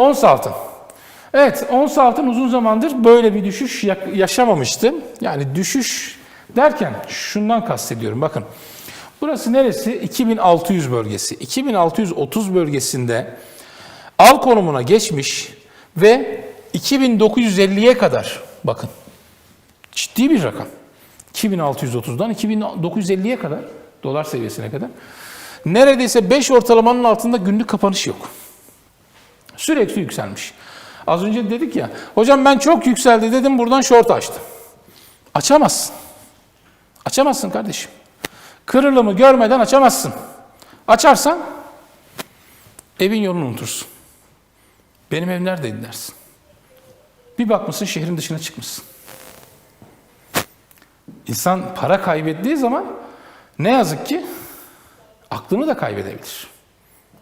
Ons altın. Evet, ons altın uzun zamandır böyle bir düşüş ya- yaşamamıştı. Yani düşüş derken şundan kastediyorum. Bakın, burası neresi? 2600 bölgesi. 2630 bölgesinde al konumuna geçmiş ve 2950'ye kadar bakın ciddi bir rakam. 2630'dan 2950'ye kadar dolar seviyesine kadar neredeyse 5 ortalamanın altında günlük kapanış yok. Sürekli yükselmiş. Az önce dedik ya, hocam ben çok yükseldi dedim buradan short açtım. Açamazsın. Açamazsın kardeşim. Kırılımı görmeden açamazsın. Açarsan evin yolunu unutursun. Benim ev neredeydi dersin. Bir bakmışsın şehrin dışına çıkmışsın. İnsan para kaybettiği zaman ne yazık ki aklını da kaybedebilir.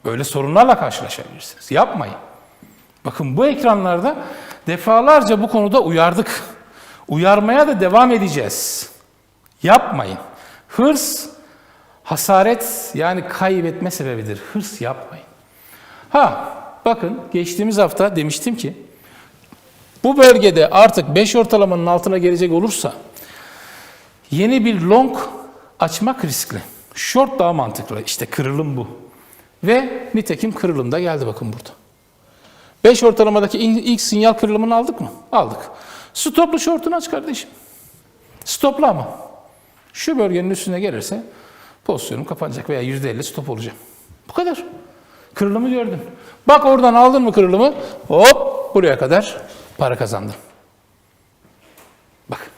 Böyle sorunlarla karşılaşabilirsiniz. Yapmayın. Bakın bu ekranlarda defalarca bu konuda uyardık. Uyarmaya da devam edeceğiz. Yapmayın. Hırs hasaret yani kaybetme sebebidir. Hırs yapmayın. Ha bakın geçtiğimiz hafta demiştim ki bu bölgede artık 5 ortalamanın altına gelecek olursa yeni bir long açmak riskli. Short daha mantıklı. İşte kırılım bu. Ve nitekim kırılım da geldi bakın burada. 5 ortalamadaki ilk sinyal kırılımını aldık mı? Aldık. Stoplu short'unu aç kardeşim. Stoplu ama. Şu bölgenin üstüne gelirse pozisyonum kapanacak veya %50 stop olacağım. Bu kadar. Kırılımı gördün. Bak oradan aldın mı kırılımı? Hop buraya kadar para kazandın. Bak.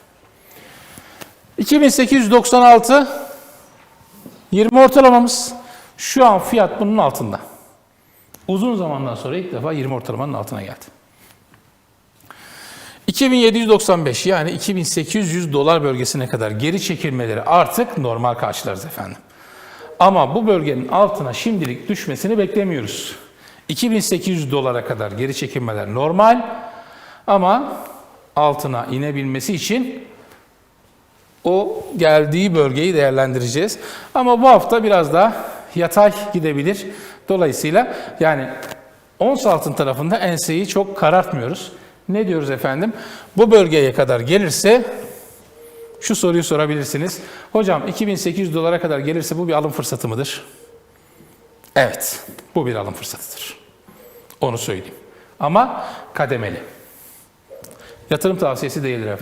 2896 20 ortalamamız. Şu an fiyat bunun altında. Uzun zamandan sonra ilk defa 20 ortalamanın altına geldi. 2795 yani 2800 dolar bölgesine kadar geri çekilmeleri artık normal karşılarız efendim. Ama bu bölgenin altına şimdilik düşmesini beklemiyoruz. 2800 dolara kadar geri çekilmeler normal ama altına inebilmesi için o geldiği bölgeyi değerlendireceğiz. Ama bu hafta biraz daha yatay gidebilir. Dolayısıyla yani ons altın tarafında enseyi çok karartmıyoruz. Ne diyoruz efendim? Bu bölgeye kadar gelirse şu soruyu sorabilirsiniz. Hocam 2800 dolara kadar gelirse bu bir alım fırsatı mıdır? Evet, bu bir alım fırsatıdır. Onu söyleyeyim. Ama kademeli. Yatırım tavsiyesi değildir efendim.